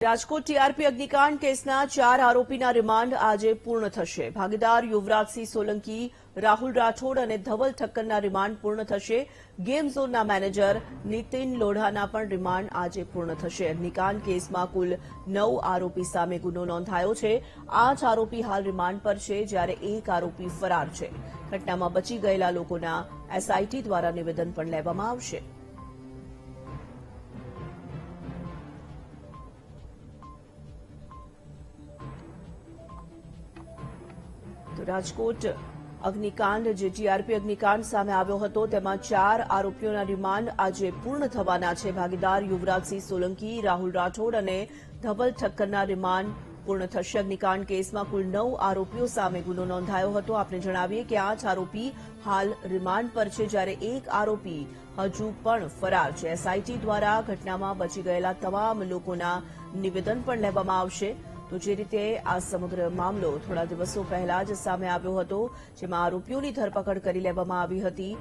Rajkot TRP અગ્નિકાંડ કેસના ચાર આરોપીના remand આજે પૂર્ણ થશે. ભાગીદાર યુવરાજસિંહ સોલંકી, રાહુલ રાઠોડ અને ધવલ ઠક્કરના રિમાન્ડ પૂર્ણ થશે. ગેમ ઝોનના મેનેજર નીતિન લોઢાના પણ રિમાન્ડ આજે પૂર્ણ થશે. અગ્નિકાંડ કેસમાં કુલ નવ આરોપી સામે ગુનો નોંધાયો છે. આઠ આરોપી હાલ રિમાન્ડ પર છે, જ્યારે એક આરોપી ફરાર છે. ઘટનામાં બચી ગયેલા લોકોના એસઆઈટી દ્વારા નિવેદન પણ લેવામાં આવશે. રાજકોટ અગ્નિકાંડ, જે ટીઆરપી અગ્નિકાંડ સામે આવ્યો હતો, તેમાં ચાર આરોપીઓના રિમાન્ડ આજે પૂર્ણ થવાના છે. ભાગીદાર યુવરાજસિંહ સોલંકી, રાહુલ રાઠોડ અને ધવલ ઠક્કરના રિમાન્ડ પૂર્ણ થશે. અગ્નિકાંડ કેસમાં કુલ નવ આરોપીઓ સામે ગુનો નોંધાયો હતો. આપને જણાવીએ કે આઠ આરોપી હાલ રિમાન્ડ પર છે, જ્યારે એક આરોપી હજુ પણ ફરાર છે. એસઆઈટી દ્વારા ઘટનામાં બચી ગયેલા તમામ લોકોના નિવેદન પણ લેવામાં આવશે. તો જે રીતે આ સમગ્ર મામલો થોડા દિવસો પહેલા જ સામે આવ્યો હતો, જેમાં આરોપીઓની ધરપકડ કરી લેવામાં આવી હતી.